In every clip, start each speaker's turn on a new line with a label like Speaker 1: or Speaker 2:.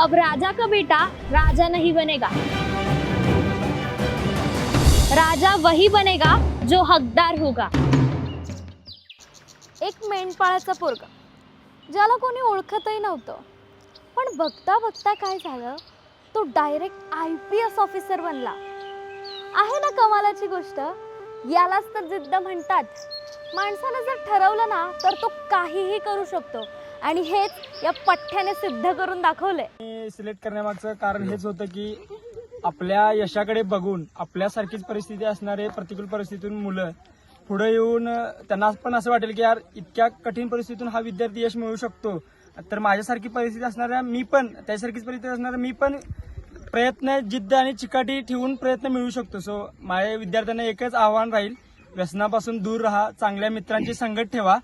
Speaker 1: अब राजा का बेटा राजा नहीं बनेगा। राजा वही बनेगा जो हकदार होगा। एक मेंढपाळाचा पोरग ज्याला कोणी ओळखतही नव्हतं. पण बघता बघता काय झालं? तो direct I P S officer बनला. आहे ना कमालाची गोष्ट? यालाच तर जिद्द म्हणतात. माणसानं जर ठरवलं ना तर तो काहीही करू शकतो. आणि हेच या पठ्ठ्याने सिद्ध करून दाखवलंय.
Speaker 2: मी सिलेक्ट करण्यामागचं कारण हेच होतं की आपल्या यशाकडे बघून आपल्यासारखीच परिस्थिती असणारे प्रतिकूल परिस्थितीतून मुलं पुढे येऊन त्यांना पण असं वाटेल की यार इतक्या कठीण परिस्थितीतून हा विद्यार्थी यश मिळू शकतो. तर माझ्यासारखी परिस्थिती असणाऱ्या मी पण त्यासारखीच परिस्थिती असणाऱ्या मी पण प्रयत्न जिद्द आणि चिकाटी ठेवून प्रयत्न मिळू शकतो. सो माझ्या विद्यार्थ्यांना एकच आव्हान राहील व्यसनापासून दूर राहा चांगल्या मित्रांची संगत ठेवा.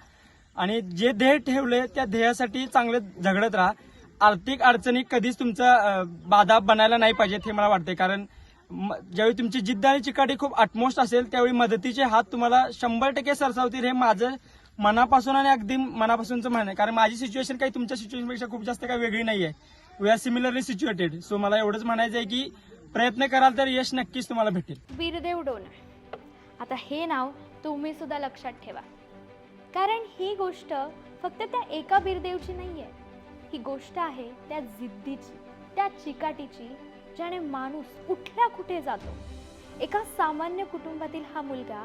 Speaker 2: आणि जे ध्येय ठेवले त्या ध्येयासाठी चांगले झगडत राहा. आर्थिक अडचणी कधीच तुमचा बाधा बनायला नाही पाहिजेत हे मला वाटते कारण म- ज्यावेळी तुमची जिद्द आणि चिकाटी खूप अटमोस्ट असेल त्यावेळी मदतीचे हात तुम्हाला शंभर टक्के सरसावतील हे माझं मनापासून आणि अगदी मनापासूनचं म्हणणं आहे. कारण माझी सिच्युएशन काही तुमच्या सिच्युएशनपेक्षा खूप जास्त काही वेगळी नाही आहे we are similarly situated so मला एवढंच म्हणायचं आहे की प्रयत्न कराल तर यश नक्कीच तुम्हाला भेटेल.
Speaker 1: बीरदेव डोना आता हे नाव तुम्ही सुद्धा लक्षात ठेवा. कारण ही गोष्ट फक्त त्या एका बीरदेवची नाही आहे ही गोष्ट आहे त्या जिद्दीची त्या चिकाटीची ज्याने माणूस कुठल्या कुठे जातो. एका सामान्य कुटुंबातील हा मुलगा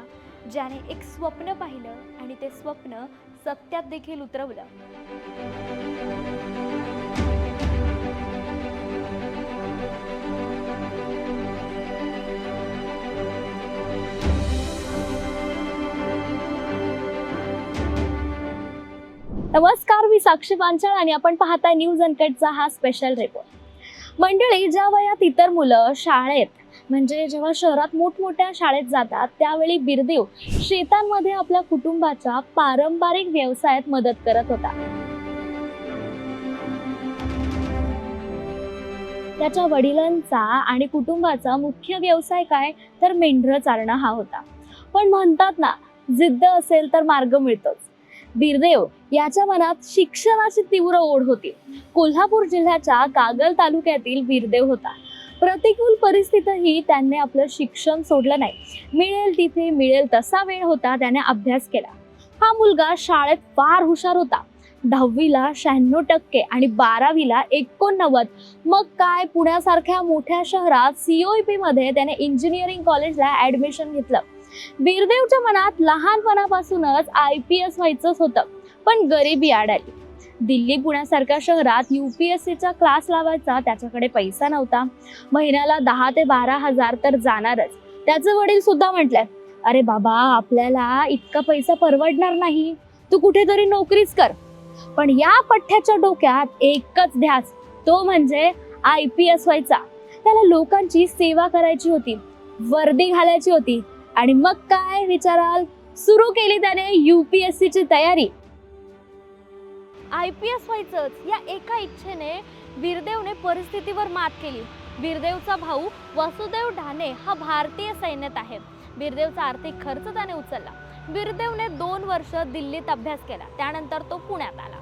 Speaker 1: ज्याने एक स्वप्न पाहिलं आणि ते स्वप्न सत्यात देखील उतरवलं. नमस्कार मी साक्षी पांचाळ आणि आपण पाहताय न्यूज अनकटचा हा स्पेशल रिपोर्ट मंडळी ज्या वयात इतर मुलं शाळेत म्हणजे जेव्हा शहरात मोठमोठ्या शाळेत जातात त्यावेळी बिरदेव शेतांमध्ये आपल्या कुटुंबाच्या पारंपरिक व्यवसायात मदत करत होता. त्याच्या वडिलांचा आणि कुटुंबाचा मुख्य व्यवसाय काय तर मेंढरं चारणं हा होता. पण म्हणतात ना जिद्द असेल तर मार्ग मिळतोच. बिरदेव याच्या मनात शिक्षणाची तीव्र ओढ होती. कोल्हापूर जिल्ह्याच्या कागल तालुक्यातील बिरदेव होता. प्रतिकूल परिस्थितीतही त्याने आपलं शिक्षण सोडलं नाही. मिळेल तिथे मिळेल तसा वेळ होता त्याने अभ्यास केला. हा मुलगा शाळेत फार हुशार होता. दहावीला शहाण्णव टक्के आणि बारावीला एकोणनव्वद. मग काय पुण्यासारख्या मोठ्या शहरात सीओईपी मध्ये त्याने इंजिनिअरिंग कॉलेजला ऍडमिशन घेतलं. बिरदेवच्या मनात लहानपणापासूनच आय पी एस व्हायचंच होतं. पण गरिबी आड आली दिल्ली पुण्यासारख्या शहरात युपीएससीचा क्लास लावायचा त्याच्याकडे पैसा नव्हता. महिन्याला दहा ते बारा हजार तर जाणारच. त्याचे वडील सुद्धा म्हटलंय अरे बाबा आपल्याला इतका पैसा परवडणार नाही. तू कुठेतरी नोकरीच कर. पण या पठ्ठ्याच्या डोक्यात एकच ध्यास तो म्हणजे आय पी एस व्हायचा. त्याला लोकांची सेवा करायची होती वर्दी घालायची होती आणि मग काय विचाराल? सुरू केली त्याने युपीएससी ची तयारी. आय पी एस व्हायचंच. या एका इच्छेने वीरदेवने परिस्थितीवर मात केली. वीरदेवचा भाऊ वसुदेव ढाणे हा भारतीय सैन्यात आहे. वीरदेवचा आर्थिक खर्च त्याने उचलला. वीरदेवने दोन वर्ष दिल्लीत अभ्यास केला. त्यानंतर तो पुण्यात आला.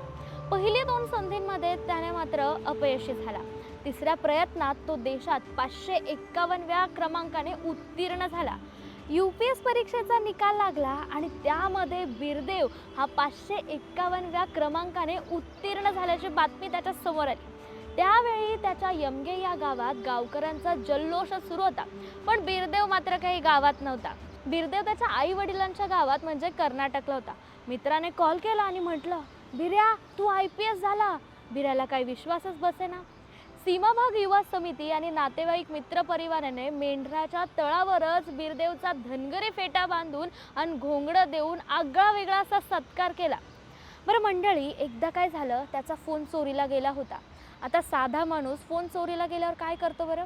Speaker 1: पहिल्या दोन संधींमध्ये त्याने मात्र अपयशी झाला. तिसऱ्या प्रयत्नात तो देशात पाचशे एक्कावनव्या क्रमांकाने उत्तीर्ण झाला. यू पी एस परीक्षेचा निकाल लागला आणि त्यामध्ये बिरदेव हा पाचशे एक्कावनव्या क्रमांकाने उत्तीर्ण झाल्याची बातमी त्याच्यासमोर आली. त्यावेळी त्याच्या यमगे या गावात गावकऱ्यांचा जल्लोष सुरू होता पण बिरदेव मात्र काही गावात नव्हता. बिरदेव त्याच्या आई वडिलांच्या गावात म्हणजे कर्नाटकला होता. मित्राने कॉल केला आणि म्हटलं बिर्या तू आय पी एस झाला. बिर्याला काही विश्वासच बसेना. सीमाभाग युवा समिती आणि नातेवाईक मित्र परिवाराने मेंढराच्या तळावरच बिरदेवचा धनगरी फेटा बांधून आणि घोंगडं देऊन आगळा वेगळा असा सत्कार केला. बरं मंडळी एकदा काय झालं? त्याचा फोन चोरीला गेला होता. आता साधा माणूस फोन चोरीला गेल्यावर काय करतो बरं?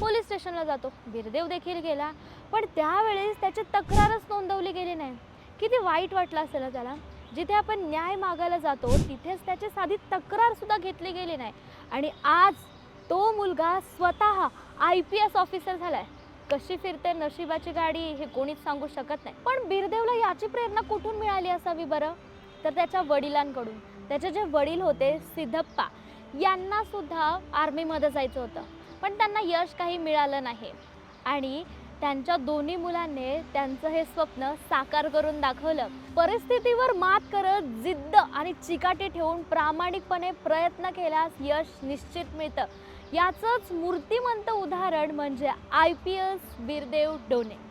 Speaker 1: पोलीस स्टेशनला जातो. बिरदेव देखील गेला. पण त्यावेळेस त्याची तक्रारच नोंदवली गेली नाही. किती वाईट वाटलं असेल त्याला? जिथे आपण न्याय मागायला जातो तिथेच त्याची साधी तक्रारसुद्धा घेतली गेली नाही. आणि आज तो मुलगा स्वतः आय पी एस ऑफिसर झालाय. कशी फिरते नशिबाची गाडी हे कोणीच सांगू शकत नाही. पण बिरदेवला याची प्रेरणा कुठून मिळाली असावी बरं? तर त्याच्या वडिलांकडून. त्याचे जे वडील होते सिद्धप्पा यांना सुद्धा आर्मीमध्ये जायचं होतं. पण त्यांना यश काही मिळालं नाही. आणि त्यांच्या दोन्ही मुलांनी त्यांचं हे स्वप्न साकार करून दाखवलं. परिस्थितीवर मात करत जिद्द आणि चिकाटी ठेवून प्रामाणिकपणे प्रयत्न केल्यास यश निश्चित मिळतं. याचंच मूर्तिमंत उदाहरण म्हणजे I P S Birdev Done.